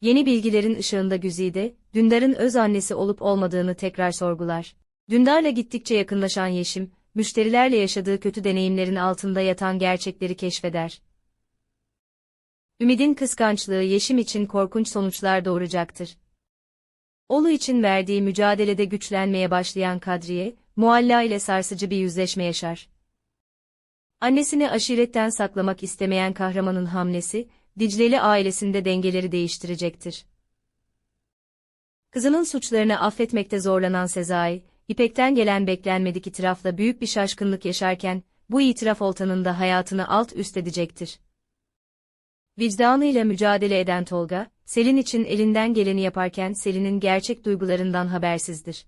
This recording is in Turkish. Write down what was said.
Yeni bilgilerin ışığında Güzide, Dündar'ın öz annesi olup olmadığını tekrar sorgular. Dündar'la gittikçe yakınlaşan Yeşim, müşterilerle yaşadığı kötü deneyimlerin altında yatan gerçekleri keşfeder. Ümid'in kıskançlığı Yeşim için korkunç sonuçlar doğuracaktır. Olu için verdiği mücadelede güçlenmeye başlayan Kadriye, Mualla ile sarsıcı bir yüzleşme yaşar. Annesini aşiretten saklamak istemeyen kahramanın hamlesi, Dicleli ailesinde dengeleri değiştirecektir. Kızının suçlarını affetmekte zorlanan Sezai, İpek'ten gelen beklenmedik itirafla büyük bir şaşkınlık yaşarken, bu itiraf oltanın da hayatını alt üst edecektir. Vicdanıyla mücadele eden Tolga, Selin için elinden geleni yaparken Selin'in gerçek duygularından habersizdir.